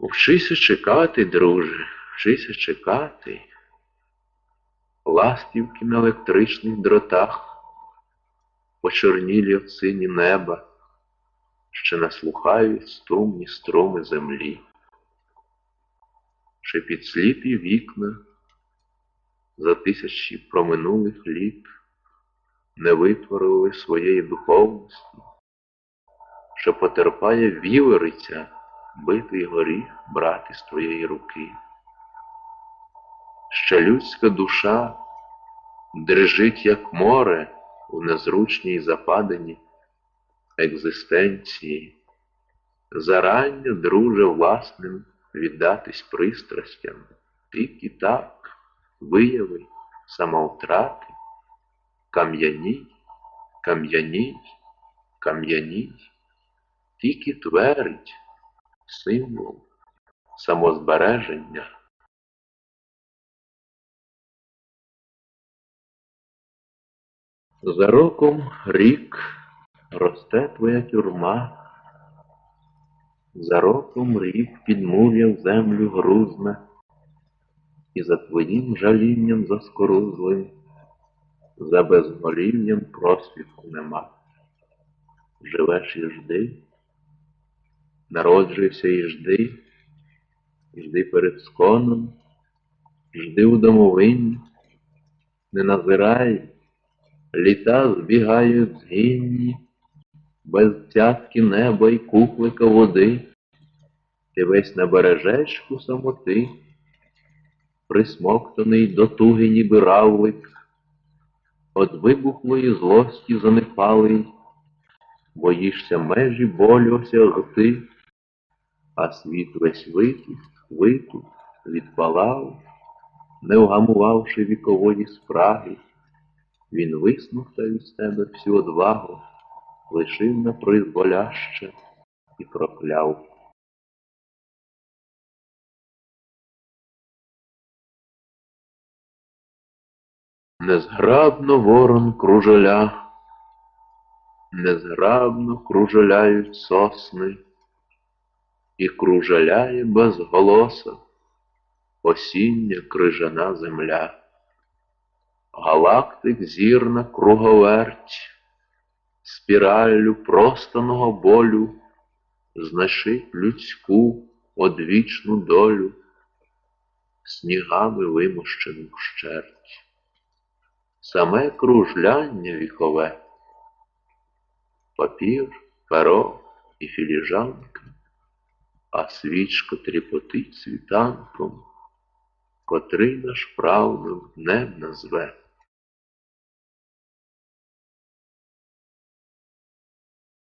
Вчися чекати, друже, вчися чекати. Ластівки на електричних дротах, почорнілі в сині неба, ще наслухають струмні струми землі, чи під сліпі вікна за тисячі проминулих літ не витворили своєї духовності, що потерпає вівериця битий горіх брати з твоєї руки. Ще людська душа дрижить, як море у незручній западині екзистенції, зарання, друже, власним віддатись пристрастям, тільки так вияви самовтрати, кам'яній, кам'яній, кам'яній, тільки твердь, символ самозбереження. За роком рік росте твоя тюрма, за роком рік підмур'я в землю грузне, і за твоїм жалінням заскорузлим, за безголів'ям просвітку нема. Живеш і жди, народжуйся і жди, і жди перед сконом, жди у домовині, не назирай. Літа збігають згінні, без цятки неба й куклика води, ти весь на бережечку самоти, присмоктаний до туги ніби равлик, От вибухлої злості занепалий, боїшся межі болю осягти, а світ весь витік, витух, відпалав, не вгамувавши вікової спраги. Він висмоктав із тебе всю одвагу, лишив на призволяще і прокляв. Незграбно ворон кружеля, незграбно кружеляють сосни, і кружеляє безголоса осіння крижана земля галактик зірна круговерть, спіраллю простаного болю знашить людську одвічну долю, снігами вимощену вщерть. Саме кружляння вікове, папір, перо і філіжанка, а свічка тріпотить світанком, котрий наш правнук днем назве.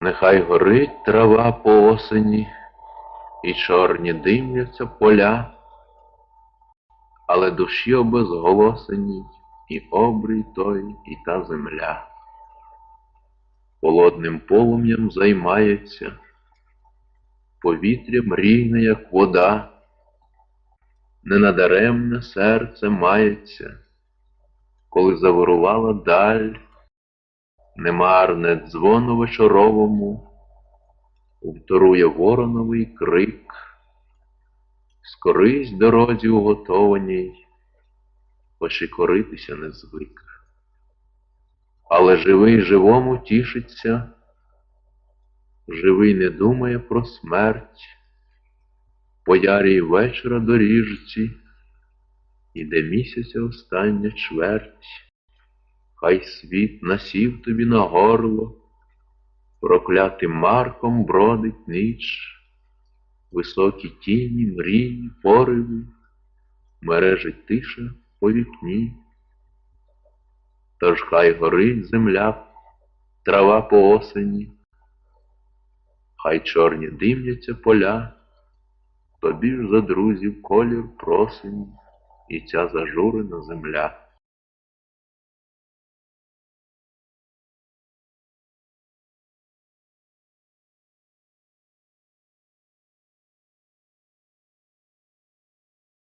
Нехай горить трава по осені, і чорні димляться поля, але душі обезголосені, і обрій той, і та земля. Холодним полум'ям займається, повітря мрійне, як вода, ненадаремне серце мається, коли заворувала даль. Немарне дзвону вечоровому, вторує вороновий крик, скорись дорозі уготованій, пошикоритися не звик. Але живий живому тішиться, живий не думає про смерть, по ярій вечора доріжці, іде місяця остання чверть. Хай світ насів тобі на горло, проклятим марком бродить ніч, високі тіні, мрії, пориви, мережить тиша по вікні. Тож хай горить земля, трава по осені, хай чорні димляться поля, тобі ж за друзів колір просені і ця зажурена земля.